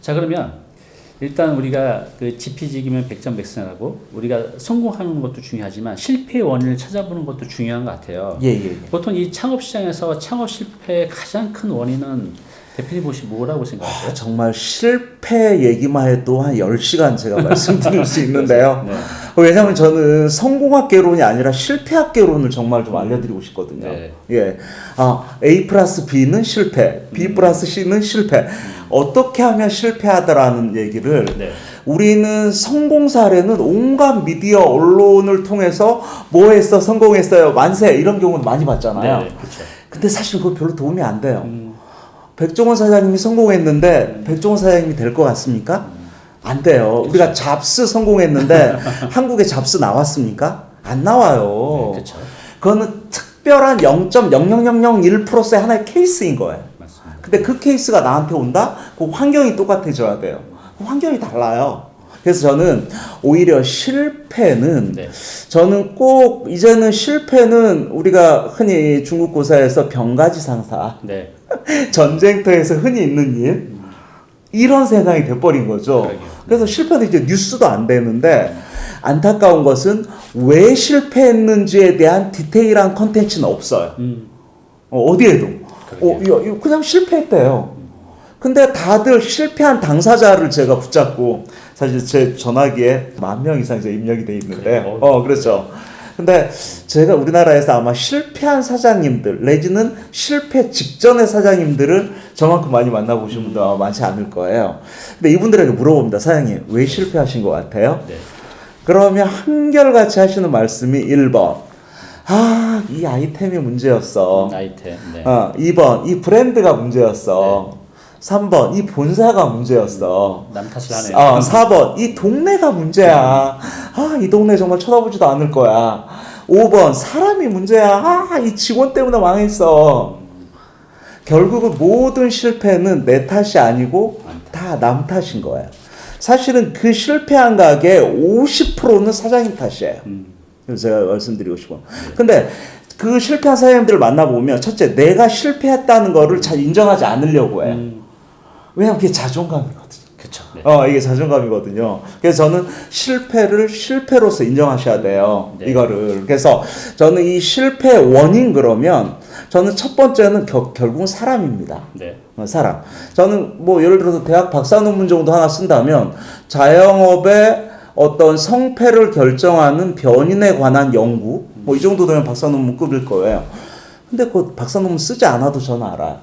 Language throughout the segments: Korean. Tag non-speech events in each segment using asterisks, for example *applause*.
자 그러면 일단 우리가 그 지피지기면 백전백승하고 우리가 성공하는 것도 중요하지만 실패의 원인을 찾아보는 것도 중요한 것 같아요. 예, 예, 예. 보통 이 창업 시장에서 창업 실패의 가장 큰 원인은 대표님 보시 뭐라고 생각하세요? 아, 정말 실패 얘기만 해도 한 10시간 제가 말씀드릴 수 있는데요. *laughs* 네. 왜냐하면 저는 성공학개론이 아니라 실패학개론을 정말 좀 알려드리고 싶거든요. 네. 예. 아, A 플러스 B는 실패, B 플러스 C는 실패. 어떻게 하면 실패하더라는 얘기를 네. 우리는 성공 사례는 온갖 미디어 언론을 통해서 뭐 했어 성공했어요 만세 이런 경우는 많이 봤잖아요. 네, 그렇죠. 근데 사실 그거 별로 도움이 안 돼요. 백종원 사장님이 성공했는데 백종원 사장님이 될 것 같습니까? 안 돼요. 우리가 잡스 성공했는데 *laughs* 한국에 잡스 나왔습니까? 안 나와요. 네. 그거는 특별한 0.00001%의 하나의 케이스인 거예요. 맞습니다. 근데 그 케이스가 나한테 온다? 그 환경이 똑같아져야 돼요. 그 환경이 달라요. 그래서 저는 오히려 실패는 네. 저는 꼭 이제는 실패는 우리가 흔히 중국 고사에서 병가지 상사 네. *laughs* 전쟁터에서 흔히 있는 일 이런 세상이 돼버린 거죠. 그러게요. 그래서 실패는 이제 뉴스도 안 되는데 안타까운 것은 왜 실패했는지에 대한 디테일한 컨텐츠는 없어요. 음. 어, 어디에도. 어, 그냥 실패했대요. 근데 다들 실패한 당사자를 제가 붙잡고 사실 제 전화기에 만 명 이상 이제 입력이 돼 있는데 그래요? 어 그렇죠. 근데 제가 우리나라에서 아마 실패한 사장님들 내지는 실패 직전의 사장님들은 저만큼 많이 만나보신 분도 아마 많지 않을 거예요. 근데 이분들에게 물어봅니다. 사장님 왜 실패하신 것 같아요? 네. 그러면 한결같이 하시는 말씀이 1번 아, 이 아이템이 문제였어. 아이템. 네. 어, 2번 이 브랜드가 문제였어. 3번 이 본사가 문제였어. 남 탓을 하네요. 어, 4번 이 동네가 문제야. 아, 이 동네 정말 쳐다보지도 않을 거야. 5번 사람이 문제야. 아, 이 직원 때문에 망했어. 결국은 모든 실패는 내 탓이 아니고 다 남 탓인 거예요. 사실은 그 실패한 가게 50%는 사장님 탓이에요. 그래서 제가 말씀드리고 싶어요. 근데 그 실패한 사장님들을 만나보면 첫째 내가 실패했다는 거를 잘 인정하지 않으려고 해요. 음, 왜냐면 그게 자존감이거든요. 그렇죠. 네. 어, 이게 자존감이거든요. 그래서 저는 실패를 실패로서 인정하셔야 돼요. 네. 이거를. 그래서 저는 이 실패 원인 그러면 저는 첫 번째는 겨, 결국은 사람입니다. 네. 어, 사람. 저는 뭐 예를 들어서 대학 박사 논문 정도 하나 쓴다면 자영업의 어떤 성패를 결정하는 변인에 관한 연구 뭐 이 정도 되면 박사 논문급일 거예요. 근데 그 박사 논문 쓰지 않아도 저는 알아요.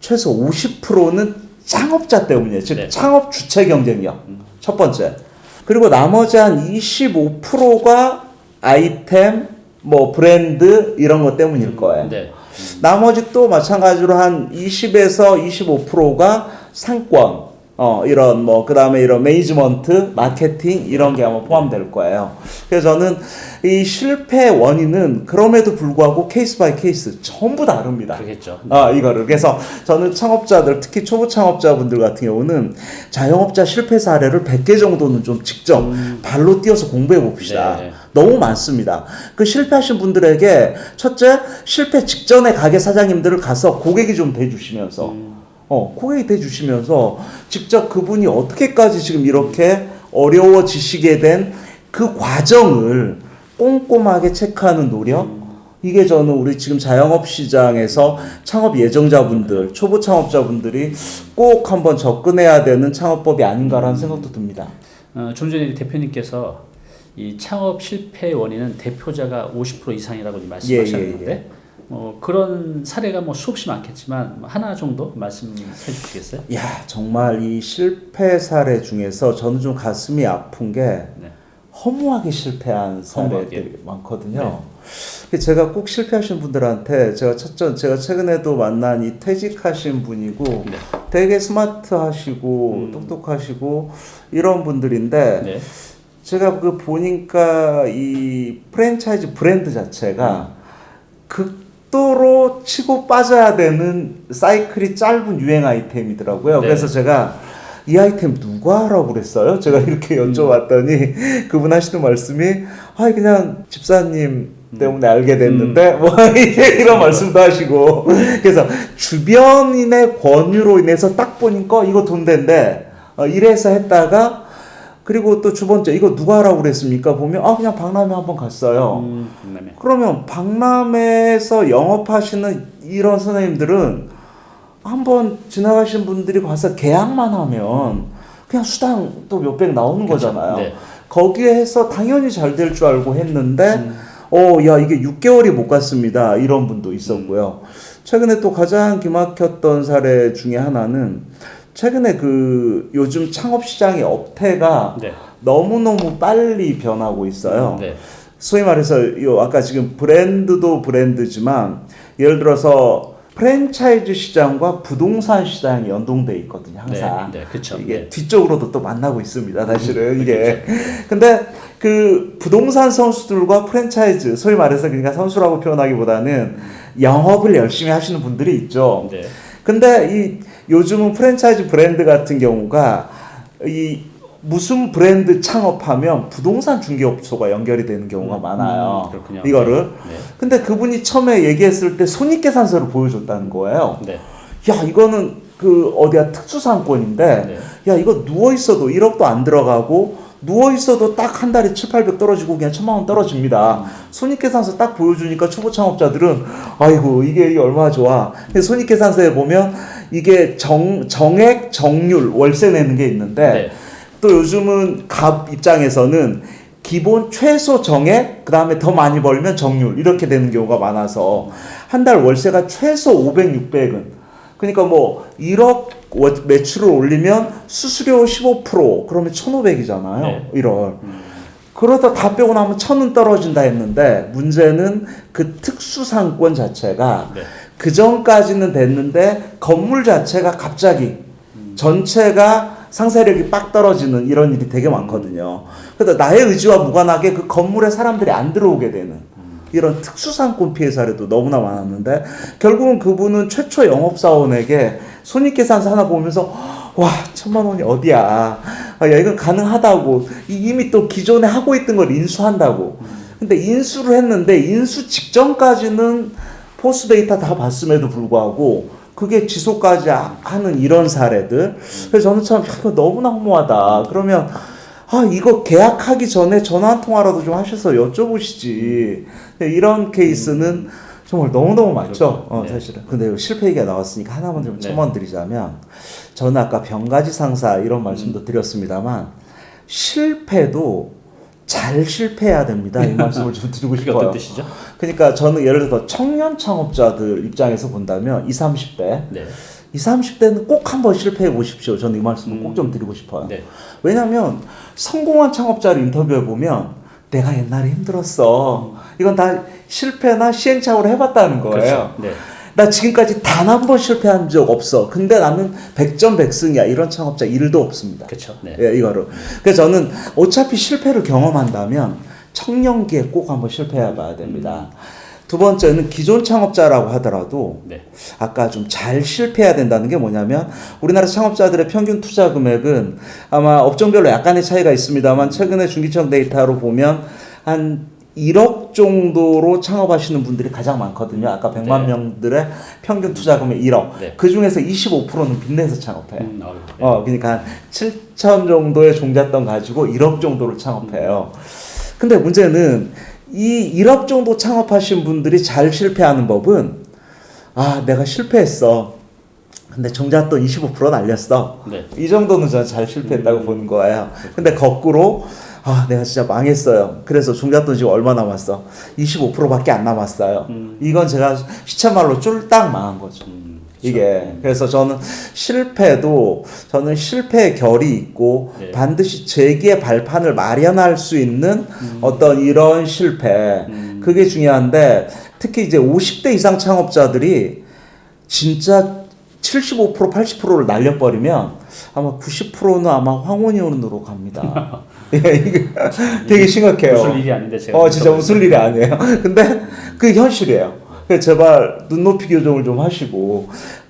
최소 50%는 창업자 때문이에요. 즉 네. 창업 주체 경쟁력. 첫 번째. 그리고 나머지 한 25%가 아이템, 뭐 브랜드 이런 것 때문일 거예요. 네. 나머지 또 마찬가지로 한 20에서 25%가 상권, 어, 이런 뭐, 그 다음에 이런 매니지먼트, 마케팅, 이런 게 아마 포함될 거예요. 그래서 저는 이 실패 원인은 그럼에도 불구하고 케이스 바이 케이스 전부 다릅니다. 그렇겠죠. 아, 이거를. 그래서 저는 창업자들, 특히 초보 창업자분들 같은 경우는 자영업자 실패 사례를 100개 정도는 좀 직접 발로 뛰어서 공부해 봅시다. 네. 너무 많습니다. 그 실패하신 분들에게 첫째, 실패 직전에 가게 사장님들을 가서 고객이 좀 돼주시면서, 어, 고객이 돼주시면서 직접 그분이 어떻게까지 지금 이렇게 어려워지시게 된 그 과정을 꼼꼼하게 체크하는 노력, 이게 저는 우리 지금 자영업 시장에서 창업 예정자분들, 초보 창업자분들이 꼭 한번 접근해야 되는 창업법이 아닌가라는 생각도 듭니다. 어, 좀 전에 대표님께서 이 창업 실패 원인은 대표자가 50% 이상이라고 말씀하셨는데 예, 예, 어, 그런 사례가 뭐 수없이 많겠지만 뭐 하나 정도 말씀해 주시겠어요? 야 정말 이 실패 사례 중에서 저는 좀 가슴이 아픈 게 네. 허무하게 실패한 사례들이 허무하게. 많거든요. 그래서 제가 꼭 실패하신 분들한테 제가 첫전 제가 최근에도 만난 이 퇴직하신 분이고 네. 되게 스마트하시고 음. 똑똑하시고 이런 분들인데 네. 제가 그 보니까 이 프랜차이즈 브랜드 자체가 극도로 치고 빠져야 되는 사이클이 짧은 유행 아이템이더라고요. 네. 그래서 제가 이 아이템 누가 하라고 그랬어요? 제가 이렇게 여쭤봤더니 그분 하시는 말씀이 아 그냥 집사님 때문에 알게 됐는데? *laughs* 뭐 이제 이런 말씀도 하시고. 그래서 주변인의 권유로 인해서 딱 보니까 이거 돈 된대. 어, 이래서 했다가 그리고 또 두 번째 이거 누가 하라고 그랬습니까? 보면 아 그냥 박람회 한번 갔어요. 음, 박람회. 그러면 박람회에서 영업하시는 이런 선생님들은 한번 지나가신 분들이 가서 계약만 하면 그냥 수당 또 몇 백 나오는 거잖아요. 네. 거기에 해서 당연히 잘 될 줄 알고 했는데 음. 어, 야, 이게 6개월이 못 갔습니다. 이런 분도 있었고요. 최근에 또 가장 기막혔던 사례 중에 하나는 최근에 그 요즘 창업 시장의 업태가 네. 너무너무 빨리 변하고 있어요. 네. 소위 말해서 요 아까 지금 브랜드도 브랜드지만 예를 들어서 프랜차이즈 시장과 부동산 시장이 연동돼 있거든요. 항상. 네, 네, 그쵸. 이게 네. 뒤쪽으로도 또 만나고 있습니다. 사실은 음, 이게. 근데 그 부동산 선수들과 프랜차이즈 소위 말해서 그러니까 선수라고 표현하기보다는 영업을 열심히 하시는 분들이 있죠. 네. 근데 이 요즘은 프랜차이즈 브랜드 같은 경우가 이 무슨 브랜드 창업하면 부동산 중개업소가 연결이 되는 경우가 음, 많아요. 음, 그렇군요. 이거를. 네. 근데 그분이 처음에 얘기했을 때 손익계산서를 보여줬다는 거예요. 네. 야 이거는 그 어디야 특수상권인데 네. 야 이거 누워 있어도 1억도 안 들어가고 누워 있어도 딱 한 달에 7, 800 떨어지고 그냥 천만 원 떨어집니다. 손익계산서 딱 보여주니까 초보 창업자들은 아이고 이게, 얼마나 좋아. 손익계산서에 보면 이게 정 정액 정률 월세 내는 게 있는데 네. 또 요즘은 갑 입장에서는 기본 최소 정액 그다음에 더 많이 벌면 정률 이렇게 되는 경우가 많아서 한 달 월세가 최소 500, 600은 그러니까 뭐 1억 월- 매출을 올리면 수수료 15% 그러면 1,500이잖아요. 네. 1월. 그러다 다 빼고 나면 천은 떨어진다 했는데 문제는 그 특수 상권 자체가 네. 그 전까지는 됐는데 건물 자체가 갑자기 전체가 상세력이 빡 떨어지는 이런 일이 되게 많거든요. 그래서 나의 의지와 무관하게 그 건물에 사람들이 안 들어오게 되는 이런 특수상권 피해 사례도 너무나 많았는데 결국은 그분은 최초 영업사원에게 손익계산서 하나 보면서 와 천만 원이 어디야? 아, 야 이건 가능하다고. 이- 이미 또 기존에 하고 있던 걸 인수한다고. 근데 인수를 했는데 인수 직전까지는 포스 데이터 다 봤음에도 불구하고 그게 지속까지 하- 하는 이런 사례들. 그래서 저는 참 너무나 허무하다. 그러면 아 이거 계약하기 전에 전화 한 통화라도 좀 하셔서 여쭤보시지. 이런 케이스는 정말 너무너무 많죠. 어, 네. 사실은. 근데 실패 얘기가 나왔으니까 하나만 좀 네. 첨언 드리자면 저는 아까 병가지 상사 이런 말씀도 드렸습니다만 실패도 잘 실패해야 됩니다. 이 말씀을 좀 드리고 그게 싶어요. 어떤 뜻이죠? 그러니까 저는 예를 들어서 청년 창업자들 입장에서 본다면 20, 30대 네. 20, 30대는 꼭 한번 실패해 보십시오. 저는 이 말씀을 꼭좀 드리고 싶어요. 네. 왜냐하면 성공한 창업자를 인터뷰해 보면 내가 옛날에 힘들었어. 이건 다 실패나 시행착오를 해봤다는 거예요. 그렇죠. 네. 나 지금까지 단 한 번 실패한 적 없어. 근데 나는 백전백승이야. 이런 창업자 일도 없습니다. 그렇죠. 네. 예, 이거로. 그래서 저는 어차피 실패를 경험한다면 청년기에 꼭 한번 실패해 봐야 됩니다. 두 번째는 기존 창업자라고 하더라도 네. 아까 좀 잘 실패해야 된다는 게 뭐냐면 우리나라 창업자들의 평균 투자 금액은 아마 업종별로 약간의 차이가 있습니다만 최근에 중기청 데이터로 보면 한 1억 정도로 창업하시는 분들이 가장 많거든요. 아까 100만 네. 명들의 평균 투자 금액 1억. 네. 그 중에서 25%는 빚내서 창업해요. 음, 어, 네. 어, 그러니까 한 7천 정도의 종잣돈 가지고 1억 정도를 창업해요. 근데 문제는 이 1억 정도 창업하신 분들이 잘 실패하는 법은 아, 내가 실패했어. 근데 종잣돈 25% 날렸어. 네. 이 정도는 저는 잘 실패했다고 보는 거예요. 근데 거꾸로 아, 내가 진짜 망했어요. 그래서 종잣돈 지금 얼마 남았어? 25%밖에 안 남았어요. 이건 제가 시체말로 쫄딱 망한 거죠. 음. 이게 그래서 저는 실패도 저는 실패의 결이 있고 네. 반드시 재기의 발판을 마련할 수 있는 음. 어떤 이런 실패 그게 중요한데 특히 이제 50대 이상 창업자들이 진짜 75% 80%를 날려버리면 아마 90%는 아마 황혼이온으로 갑니다. *laughs* 예, 이게 되게 심각해요. 웃을 일이 아닌데 제가 어, 진짜 웃을 일이 아니에요. 근데 그게 현실이에요. 그래서 제발 눈높이 교정을 좀 하시고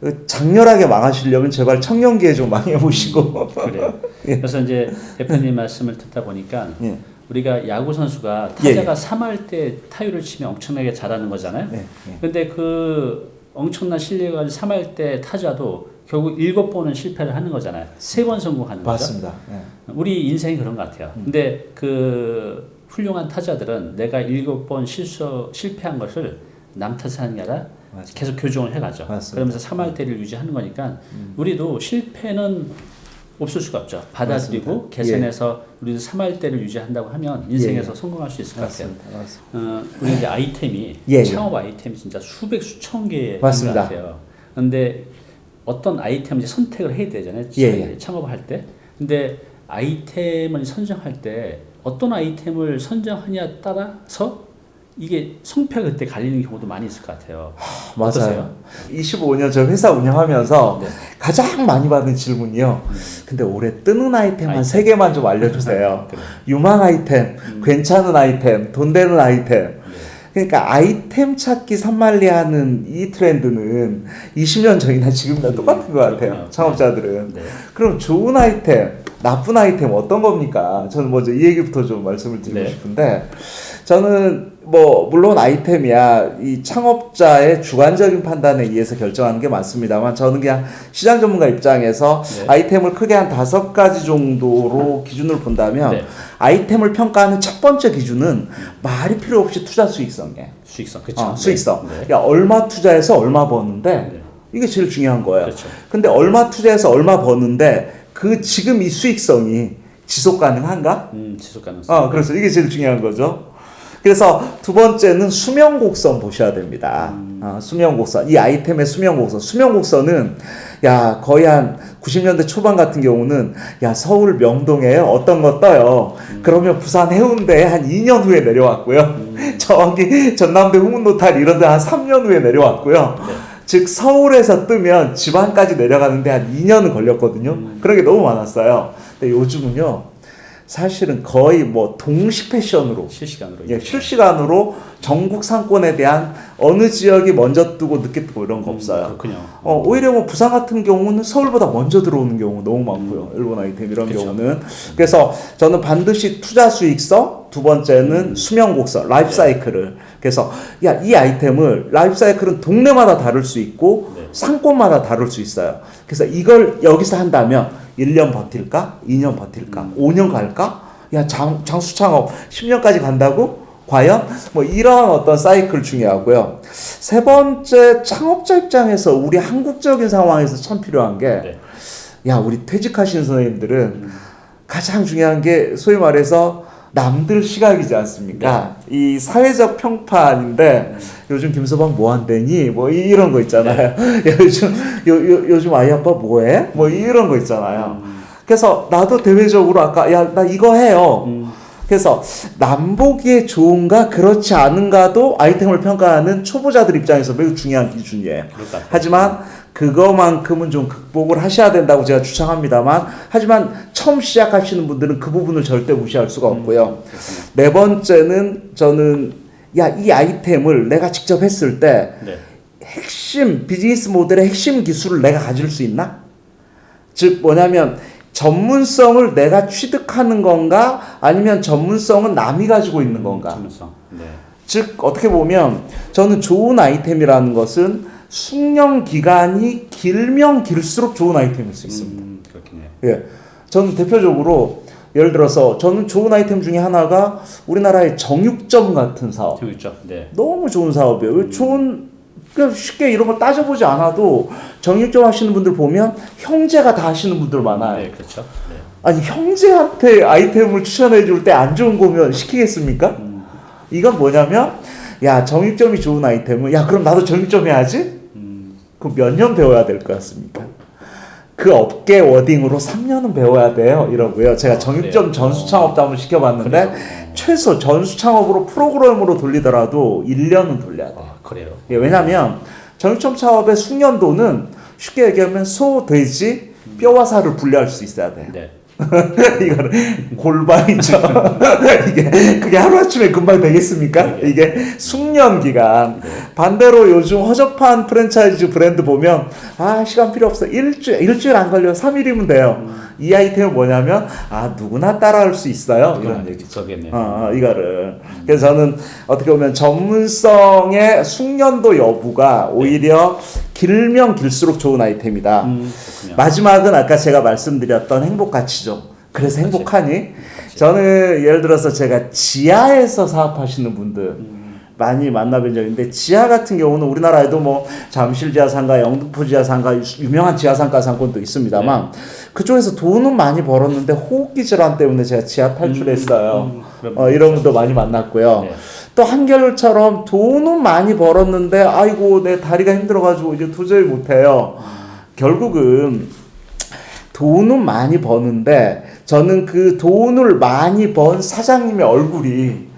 그 장렬하게 망하시려면 제발 청년기에 좀 망해 보시고. 그래요. *laughs* 예. 그래서 이제 대표님 말씀을 듣다 보니까 예. 우리가 야구 선수가 예, 타자가 3할 때 타율을 치면 엄청나게 잘하는 거잖아요. 네, 예. 근데 그 엄청난 실력을 가지고 3할 때 타자도 결국 일곱 번은 실패를 하는 거잖아요. 세 번 성공하는 거죠. 맞습니다. 예. 우리 인생이 그런 것 같아요. 근데 그 훌륭한 타자들은 내가 일곱 번 실수 실패한 것을 남 탓하는 게 아니라 맞아요. 계속 교정을 해가죠. 맞습니다. 그러면서 3할대를 유지하는 거니까 우리도 실패는 없을 수가 없죠. 받아들이고 맞습니다. 개선해서 우리도 3할대를 유지한다고 하면 인생에서 성공할 수 있을 것 같아요. 맞습니다. 어, 우리 이제 아이템이 예, 예. 창업 아이템이 진짜 수백 수천 개인 것. 같아요. 근데 어떤 아이템을 이제 선택을 해야 되잖아요. 예, 예. 창업을 할 때. 근데 아이템을 선정할 때 어떤 아이템을 선정하냐에 따라서 이게 성패가 그때 갈리는 경우도 많이 있을 것 같아요. 맞아요. 어떠세요? 25년 저 회사 운영하면서 네. 가장 많이 받은 질문이요. 근데 올해 뜨는 아이템 한. 세 개만 좀 알려주세요. 그래. 유망 아이템, 괜찮은 아이템, 돈 되는 아이템. 네. 그러니까 아이템 찾기 산만리하는 이 트렌드는 20년 전이나 지금이나 똑같은 것 같아요. 창업자들은. 네. 그럼 좋은 아이템, 나쁜 아이템 어떤 겁니까? 저는 먼저 이 얘기부터 좀 말씀을 드리고 네. 싶은데 저는 뭐 물론 아이템이야 이 창업자의 주관적인 판단에 의해서 결정하는 게 맞습니다만 저는 그냥 시장 전문가 입장에서 네. 아이템을 크게 한 다섯 가지 정도로 기준을 본다면 네. 아이템을 평가하는 첫 번째 기준은 말이 필요 없이 투자 수익성이에요. 수익성. 그렇죠. 어, 수익성. 네. 야 얼마 투자해서 얼마 버는데 네. 이게 제일 중요한 거예요. 그렇죠. 근데 얼마 투자해서 얼마 버는데 그 지금 이 수익성이 지속 가능한가? 음, 지속 가능성. 어, 그래서 이게 제일 중요한 거죠. 그래서 두 번째는 수명 곡선 보셔야 됩니다. 어, 수명 곡선. 이 아이템의 수명 곡선. 수명 곡선은 야, 거의 한 90년대 초반 같은 경우는 야, 서울 명동에 어떤 거 떠요. 그러면 부산 해운대에 한 2년 후에 내려왔고요. *laughs* 저기 전남대 후문노탈 이런 데 한 3년 후에 내려왔고요. 네. 즉 서울에서 뜨면 지방까지 내려가는데 한 2년은 걸렸거든요. 그런 게 너무 많았어요. 근데 요즘은요. 사실은 거의 뭐 동시 패션으로 실시간으로. 예, 실시간으로 전국 상권에 대한 어느 지역이 먼저 뜨고 늦게 뜨고 이런 거 음, 없어요. 그렇군요. 어, 오히려 뭐 부산 같은 경우는 서울보다 먼저 들어오는 경우 너무 많고요. 일본 아이템 이런 그쵸. 경우는. 그래서 저는 반드시 투자 수익성, 두 번째는 수명 곡선, 라이프 네. 사이클을. 그래서 야, 이 아이템을 라이프 사이클은 동네마다 다를 수 있고 네. 상권마다 다를 수 있어요. 그래서 이걸 여기서 한다면 1년 버틸까? 2년 버틸까? 음. 5년 갈까? 야, 장, 장수 창업 10년까지 간다고? 과연? 뭐 이런 어떤 사이클 중요하고요. 세 번째, 창업자 입장에서 우리 한국적인 상황에서 참 필요한 게, 네. 야, 우리 퇴직하시는 선생님들은 가장 중요한 게 소위 말해서 남들 시각이지 않습니까? 이 사회적 평판인데 요즘 김서방 뭐 한대니? 뭐 이- 이런 거 있잖아요. 야, *laughs* 요즘 요, 요, 요즘 아이 아빠 뭐해? 뭐 이런 거 있잖아요. 그래서 나도 대외적으로 아까 야 나 이거 해요. 음, 그래서 남보기에 좋은가 그렇지 않은가도 아이템을 평가하는 초보자들 입장에서 매우 중요한 기준이에요. 하지만 그거만큼은 좀 극복을 하셔야 된다고 제가 주장합니다만 하지만 처음 시작하시는 분들은 그 부분을 절대 무시할 수가 없고요. 그렇군요. 네 번째는 저는 야 이 아이템을 내가 직접 했을 때 네. 핵심 비즈니스 모델의 핵심 기술을 내가 가질 수 있나? 즉 뭐냐면 전문성을 내가 취득하는 건가 아니면 전문성은 남이 가지고 있는 건가? 전문성. 네. 즉 어떻게 보면 저는 좋은 아이템이라는 것은 숙련 기간이 길면 길수록 좋은 아이템일 수 있습니다. 음, 그렇겠네요. 예, 저는 대표적으로 예를 들어서 저는 좋은 아이템 중에 하나가 우리나라의 정육점 같은 사업. 재밌죠. 네. 너무 좋은 사업이에요. 왜 좋은 그냥 쉽게 이런 걸 따져보지 않아도 정육점 하시는 분들 보면 형제가 다 하시는 분들 많아요. 네, 그렇죠. 네. 아니 형제한테 아이템을 추천해 줄 때 안 좋은 거면 시키겠습니까? 음, 이건 뭐냐면 야 정육점이 좋은 아이템은 야 그럼 나도 정육점 해야지. 음, 그럼 몇 년 배워야 될 것 같습니까? 그 업계 워딩으로 3년은 배워야 돼요. 이러고요. 제가 아, 정육점 그래요? 전수 창업도 한번 시켜봤는데. 어. 최소 전수 창업으로 프로그램으로 돌리더라도 1년은 돌려야 돼요. 아, 그래요. 예, 왜냐하면 정육점 창업의 숙련도는 쉽게 얘기하면 소, 돼지, 뼈와 살을 분리할 수 있어야 돼. 네. *laughs* 이거는 골반이죠. *laughs* 이게 그게 하루 아침에 금방 되겠습니까? 네. 이게 숙련 기간. 반대로 요즘 허접한 프랜차이즈 브랜드 보면 아 시간 필요 없어 일주일 일주일 안 걸려 3일이면 돼요. 이 아이템은 뭐냐면 아 누구나 따라할 수 있어요 이런 얘기. 저겠네요. 어, 어, 이거를. 그래서 저는 어떻게 보면 전문성의 숙련도 여부가 오히려 길면 길수록 좋은 아이템이다. 음. 마지막은 아까 제가 말씀드렸던 행복 가치죠. 그래서. 행복하니? 저는 예를 들어서 제가 지하에서 사업하시는 분들 음. 많이 만나뵌 적이 있는데 지하 같은 경우는 우리나라에도 뭐 잠실 지하상가, 영등포 지하상가 유명한 지하상가 상권도 있습니다만 네. 그쪽에서 돈은 많이 벌었는데 호흡기 질환 때문에 제가 지하 탈출했어요. 음, 그럼 어, 이런 분도 많이 만났고요. 네. 또 한결처럼 돈은 많이 벌었는데 아이고 내 다리가 힘들어가지고 이제 도저히 못해요. 결국은 돈은 많이 버는데 저는 그 돈을 많이 번 사장님의 얼굴이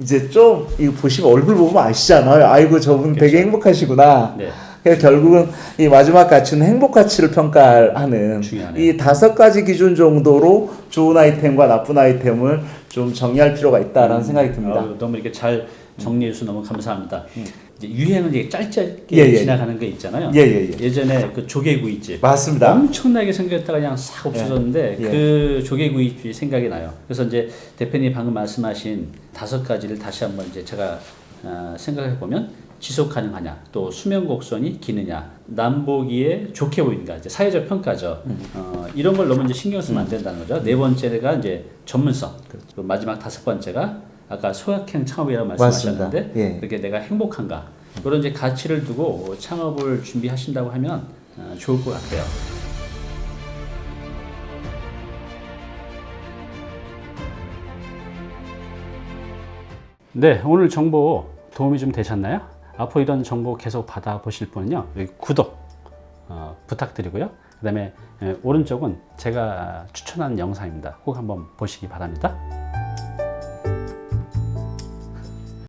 이제 좀 이거 보시면 얼굴 보면 아시잖아요. 아이고 저분 되게 그렇죠. 행복하시구나. 네. 그래서 결국은 이 마지막 가치는 행복 가치를 평가하는 중요하네요. 이 다섯 가지 기준 정도로 좋은 아이템과 나쁜 아이템을 좀 정리할 필요가 있다라는 생각이 듭니다. 어, 너무 이렇게 잘 정리해 주셔서 너무 감사합니다. 이제 유행은 이제 짧게 예, 예. 지나가는 거 있잖아요. 예, 예, 예. 예전에 그 조개구이집 맞습니다. 엄청나게 생겼다가 그냥 싹 없어졌는데 예. 그 조개구이집이 생각이 나요. 그래서 이제 대표님 방금 말씀하신 다섯 가지를 다시 한번 이제 제가 어, 생각해 보면 지속 가능하냐, 또 수면 곡선이 기느냐, 남보기에 좋게 보이는가, 이제 사회적 평가죠. 음. 어, 이런 걸 너무 이제 신경 쓰면 안 된다는 거죠. 네 번째가 이제 전문성, 그리고 마지막 다섯 번째가 아까 소확행 창업이라고 말씀하셨는데 맞습니다. 예. 그렇게 내가 행복한가 그런 이제 가치를 두고 창업을 준비하신다고 하면 어, 좋을 것 같아요. 네, 오늘 정보 도움이 좀 되셨나요? 앞으로 이런 정보 계속 받아보실 분은요, 여기 구독 어, 부탁드리고요. 그 다음에 오른쪽은 제가 추천한 영상입니다. 꼭 한번 보시기 바랍니다.